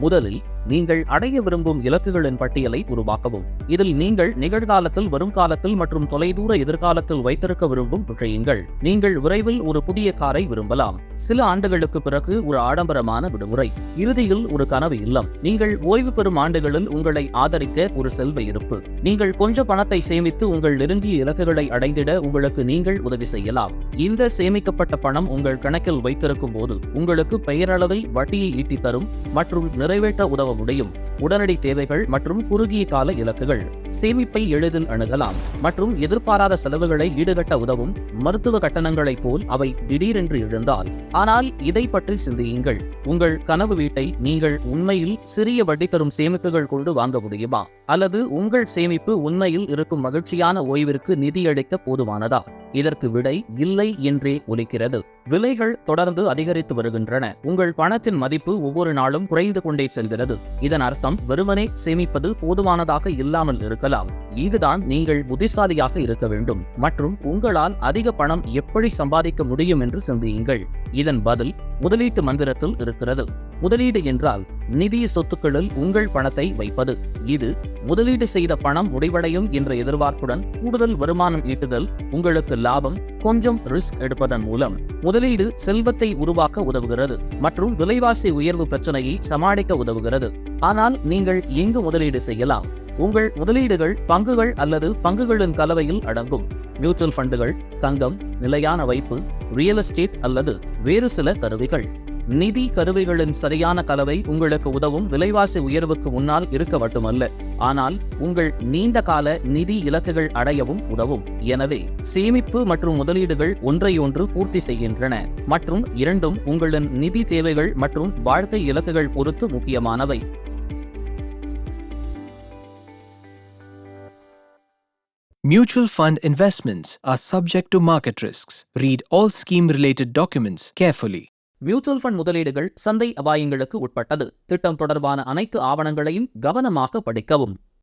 முதலில் நீங்கள் அடைய விரும்பும் இலக்குகளின் பட்டியலை உருவாக்கவும். இதில் நீங்கள் நிகழ்காலத்தில் வரும் காலத்தில் மற்றும் தொலைதூர எதிர்காலத்தில் வைத்திருக்க விரும்பும் விஷயங்கள். நீங்கள் விரைவில் ஒரு புதிய காரை விரும்பலாம். சில ஆண்டுகளுக்கு பிறகு ஒரு ஆடம்பரமான விடுமுறை. இறுதியில் ஒரு கனவு இல்லம். நீங்கள் ஓய்வு பெறும் ஆண்டுகளில் உங்களை ஆதரிக்க ஒரு செல்வ இருப்பு. நீங்கள் கொஞ்ச பணத்தை சேமித்து உங்கள் நெருங்கிய இலக்குகளை அடைந்திட உங்களுக்கு நீங்கள் உதவி செய்யலாம். இந்த சேமிக்கப்பட்ட பணம் உங்கள் கணக்கில் வைத்திருக்கும் போது உங்களுக்கு பெயரளவில் வட்டியை ஈட்டித் தரும் மற்றும் நிறைவேற்ற உதவும். முடியும் உடனடி தேவைகள் மற்றும் குறுகிய கால இலக்குகள். சேமிப்பை எளிதில் அணுகலாம் மற்றும் எதிர்பாராத செலவுகளை ஈடுகட்ட உதவும் மருத்துவ கட்டணங்களைப் போல் அவை திடீரென்று எழுந்தால். ஆனால் இதை பற்றி சிந்தியுங்கள். உங்கள் கனவு வீட்டை நீங்கள் உண்மையில் சிறிய வட்டி தரும் சேமிப்புகள் கொண்டு வாங்க முடியுமா? அல்லது உங்கள் சேமிப்பு உண்மையில் இருக்கும் மகிழ்ச்சியான ஓய்விற்கு நிதியளிக்க போதுமானதா? இதற்கு விடை இல்லை என்றே ஒலிக்கிறது. விலைகள் தொடர்ந்து அதிகரித்து வருகின்றன. உங்கள் பணத்தின் மதிப்பு ஒவ்வொரு நாளும் குறைந்து கொண்டே செல்கிறது. இதன் அர்த்தம் வெறுமனே சேமிப்பது போதுமானதாக இல்லாமல் இருக்கலாம். இதுதான் நீங்கள் புத்திசாலியாக இருக்க வேண்டும் மற்றும் உங்களால் அதிக பணம் எப்படி சம்பாதிக்க முடியும் என்று சிந்தியுங்கள். இதன் பதில் முதலீட்டு மந்திரத்தில் இருக்கிறது. முதலீடு என்றால் நிதி சொத்துக்களில் உங்கள் பணத்தை வைப்பது. இது முதலீடு செய்த பணம் முடிவடையும் என்ற எதிர்பார்ப்புடன் கூடுதல் வருமானம் ஈட்டுதல் உங்களுக்கு லாபம் கொஞ்சம் ரிஸ்க் எடுப்பதன் மூலம். முதலீடு செல்வத்தை உருவாக்க உதவுகிறது மற்றும் விலைவாசி உயர்வு பிரச்சனையை சமாளிக்க உதவுகிறது. ஆனால் நீங்கள் எங்கு முதலீடு செய்யலாம்? உங்கள் முதலீடுகள் பங்குகள் அல்லது பங்குகளின் கலவையில் அடங்கும். மியூச்சுவல் ஃபண்டுகள் தங்கம் நிலையான வைப்பு ரியல் எஸ்டேட் அல்லது வேறு சில கருவிகள். நிதி கருவிகளின் சரியான கலவை உங்களுக்கு உதவும் விலைவாசி உயர்வுக்கு முன்னால் இருக்க மட்டுமல்ல. ஆனால் உங்கள் நீண்ட கால நிதி இலக்குகள் அடையவும் உதவும். எனவே சேமிப்பு மற்றும் முதலீடுகள் ஒன்றையொன்று பூர்த்தி செய்கின்றன. மற்றும் இரண்டும் உங்களின் நிதி தேவைகள் மற்றும் வாழ்க்கை இலக்குகள் பொறுத்து முக்கியமானவை. Mutual fund investments are subject to market risks. Read all scheme related documents carefully. Mutual fund முதலீடுகள் சந்தை அபாயங்களுக்கு உட்பட்டது திட்டம் தொடர்பான அனைத்து ஆவணங்களையும் கவனமாக படிக்கவும்